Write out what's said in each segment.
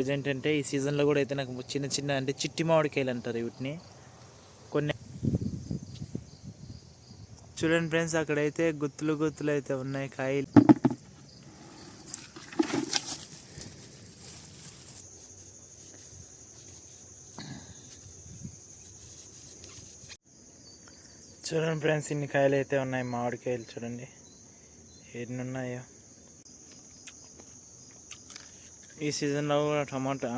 Present అంటే ఈ సీజన్లో కూడా అయితే నాకు చిన్న చిన్న అంటే చిట్టి మామిడికాయలు అంటారు వీటిని. కొన్ని చూడండి ఫ్రెండ్స్ అక్కడైతే గుత్తులు గుత్తులు అయితే ఉన్నాయి కాయలు. చూడండి ఫ్రెండ్స్ ఇన్ని కాయలు అయితే ఉన్నాయి మామిడికాయలు చూడండి. ఎన్ని ఉన్నాయో. ఈ సీజన్లో కూడా టమాటా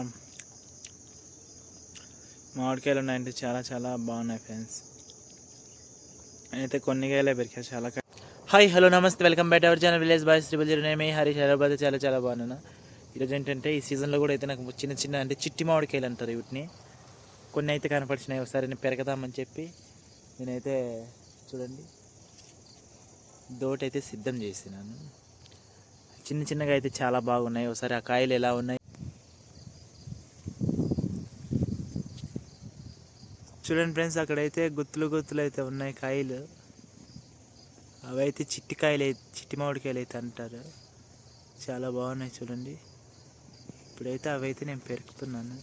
మామిడికాయలు ఉన్నాయంటే చాలా చాలా బాగున్నాయి ఫ్రెండ్స్. అయితే కొన్ని కాయలే పెరిగా చాలా హాయ్ హలో నమస్తే welcome back our channel village boys triple zero నేమే Harish Hyderabad చాలా చాలా బాగున్నాను. ఈరోజు ఏంటంటే ఈ సీజన్లో కూడా అయితే నాకు చిన్న చిన్న అంటే చిట్టి మామిడికాయలు అంటారు వీటిని. కొన్ని అయితే కనపడిచినాయి ఒకసారి నేను పెరగదామని చెప్పి నేనైతే చూడండి దోట అయితే సిద్ధం చేసినాను. చిన్న చిన్నగా అయితే చాలా బాగున్నాయి. ఒకసారి ఆ కాయలు ఎలా ఉన్నాయి? చూడండి ఫ్రెండ్స్ అక్కడైతే గుత్తులు గుత్తులు అయితే ఉన్నాయి కాయలు. అవి అయితే చిట్టి కాయలు అయితే చిట్టి మామిడికాయలు అయితే అంటారు. చాలా బాగున్నాయి చూడండి. ఇప్పుడైతే అవైతే నేను పెరుకుతున్నాను.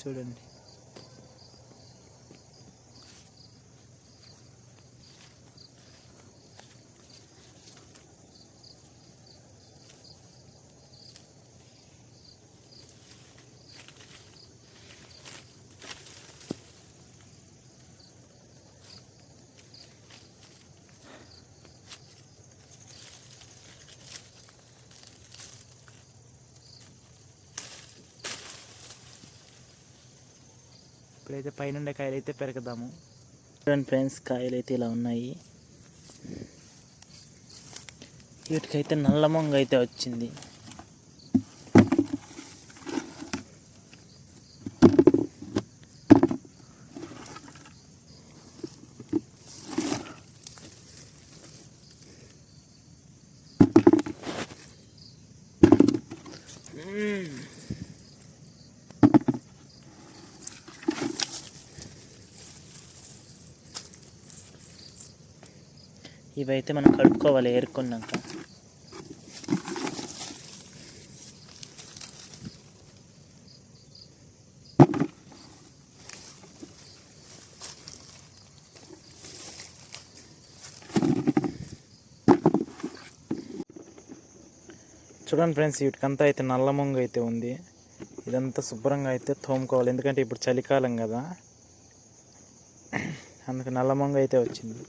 చూడండి. ఇప్పుడైతే పైన కాయలు అయితే పెరగదాము. చూడండి ఫ్రెండ్స్ కాయలు అయితే ఇలా ఉన్నాయి. వీటికైతే నల్ల మొంగ అయితే వచ్చింది. Mmm. ఇవైతే మనం కడుక్కోవాలి ఏరుకున్నాక. చూడండి ఫ్రెండ్స్ వీటికంతా అయితే నల్ల మొంగ అయితే ఉంది. ఇదంతా శుభ్రంగా అయితే తోముకోవాలి. ఎందుకంటే ఇప్పుడు చలికాలం కదా. అందుకు నల్ల మొంగ అయితే వచ్చింది.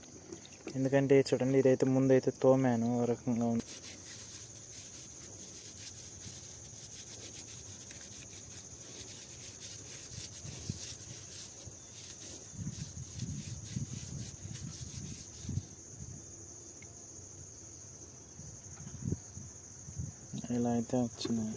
ఎందుకంటే చూడండి ఇదైతే ముందు అయితే తోమాను ఓ రకంగా ఉంది. ఇలా అయితే వచ్చినాయి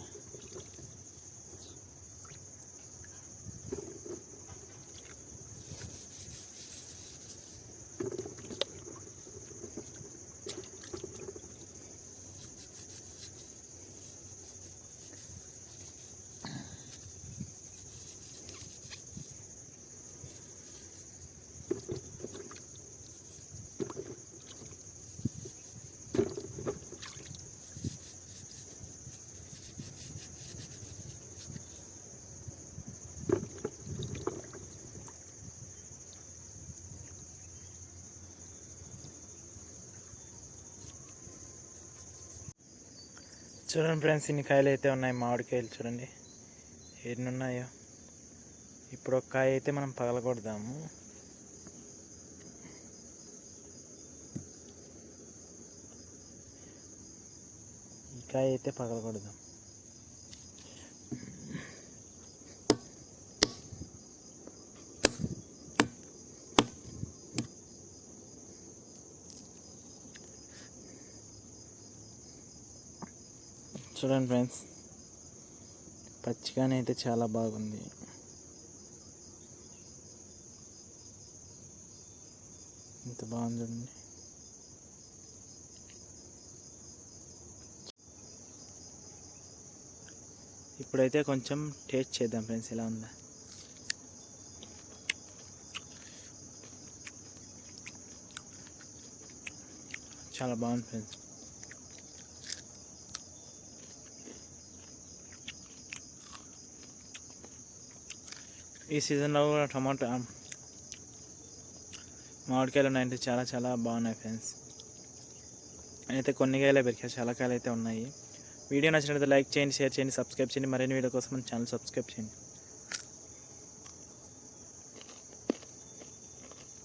చూడండి ఫ్రెండ్స్ ఇన్ని కాయలు అయితే ఉన్నాయి. మామిడికాయలు చూడండి. ఎన్ని ఉన్నాయో ఇప్పుడు ఒక కాయ అయితే మనం పగలగొడదాము. ఈ కాయ అయితే పగలగొడదాం. చూడండి ఫ్రెండ్స్ పచ్చిగానే అయితే చాలా బాగుంది. ఎంత బాగుంది చూడండి. ఇప్పుడైతే కొంచెం టేస్ట్ చేద్దాం ఫ్రెండ్స్ ఎలా ఉందా? చాలా బాగుంది ఫ్రెండ్స్. ఈ సీజన్లో కూడా టమాటా మామిడికాయలు ఉన్నాయంటే చాలా చాలా బాగున్నాయి ఫ్రెండ్స్. అయితే కొన్ని కాయలే పెరిగాయి చాలా కాయలు అయితే ఉన్నాయి. వీడియో నచ్చినట్లయితే లైక్ చేయండి షేర్ చేయండి సబ్స్క్రైబ్ చేయండి. మరిన్ని వీడియో కోసం మన ఛానల్ సబ్స్క్రైబ్ చేయండి.